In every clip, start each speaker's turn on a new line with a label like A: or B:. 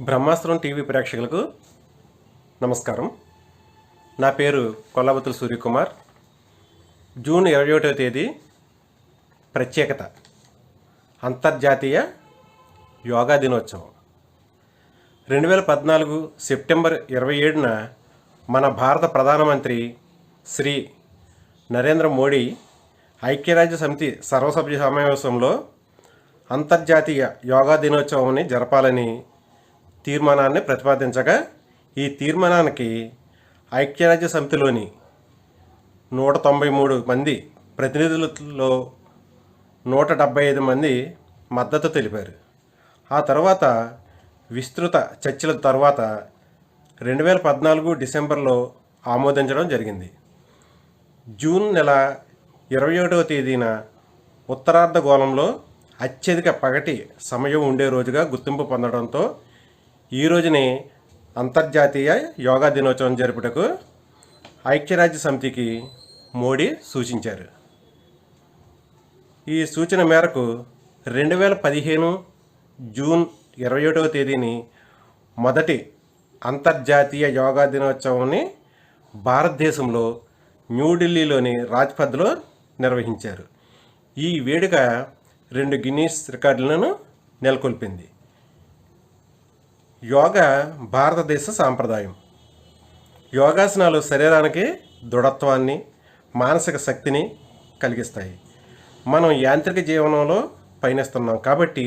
A: బ్రహ్మాస్త్రం టీవీ ప్రేక్షకులకు నమస్కారం. నా పేరు కొల్లాబతుల సూర్యకుమార్. జూన్ ఇరవై ఒకటవ తేదీ ప్రత్యేకత అంతర్జాతీయ యోగా దినోత్సవం. రెండు వేల పద్నాలుగు సెప్టెంబర్ ఇరవై ఏడున మన భారత ప్రధానమంత్రి శ్రీ నరేంద్ర మోడీ ఐక్యరాజ్య సమితి సర్వసభ్య సమావేశంలో అంతర్జాతీయ యోగా దినోత్సవాన్ని జరపాలని తీర్మానాన్ని ప్రతిపాదించగా ఈ తీర్మానానికి ఐక్యరాజ్య సమితిలోని నూట తొంభై మూడు మంది ప్రతినిధులలో నూట డెబ్బై ఐదు మంది మద్దతు తెలిపారు. ఆ తర్వాత విస్తృత చర్చల తర్వాత రెండు వేల పద్నాలుగు డిసెంబర్లో ఆమోదించడం జరిగింది. జూన్ నెల ఇరవై ఒకటవ తేదీన ఉత్తరార్ధగోళంలో అత్యధిక పగటి సమయం ఉండే రోజుగా గుర్తింపు పొందడంతో ఈ రోజుని అంతర్జాతీయ యోగా దినోత్సవం జరుపుటకు ఐక్యరాజ్య సమితికి మోడీ సూచించారు. ఈ సూచన మేరకు రెండు వేల పదిహేను జూన్ ఇరవై ఒకటవ తేదీని మొదటి అంతర్జాతీయ యోగా దినోత్సవాన్ని భారతదేశంలో న్యూఢిల్లీలోని రాజ్పథ్లో నిర్వహించారు. ఈ వేడుక రెండు గిన్నీస్ రికార్డులను నెలకొల్పింది. యోగా భారతదేశ సాంప్రదాయం. యోగాసనాలు శరీరానికి దృఢత్వాన్ని మానసిక శక్తిని కలిగిస్తాయి. మనం యాంత్రిక జీవనంలో పయనిస్తున్నాం కాబట్టి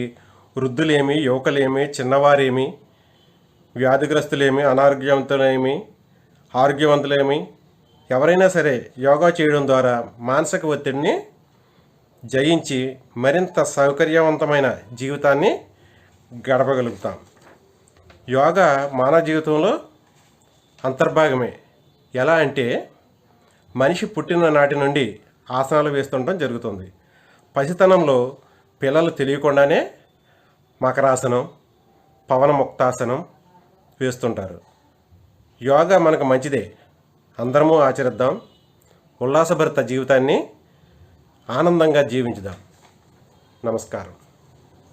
A: వృద్ధులేమి యువకులేమి చిన్నవారేమి వ్యాధిగ్రస్తులేమి అనారోగ్యవంతులేమి ఆరోగ్యవంతులేమి ఎవరైనా సరే యోగా చేయడం ద్వారా మానసిక ఒత్తిడిని జయించి మరింత సౌకర్యవంతమైన జీవితాన్ని గడపగలుగుతాం. యోగా మానవ జీవితంలో అంతర్భాగమే. ఎలా అంటే మనిషి పుట్టిన నాటి నుండి ఆసనాలు వేస్తుండటం జరుగుతుంది. పసితనంలో పిల్లలు తెలియకుండానే మకరాసనం పవన ముక్తాసనం వేస్తుంటారు. యోగా మనకు మంచిదే. అందరము ఆచరిద్దాం. ఉల్లాసభరిత జీవితాన్ని ఆనందంగా జీవించుదాం. నమస్కారం.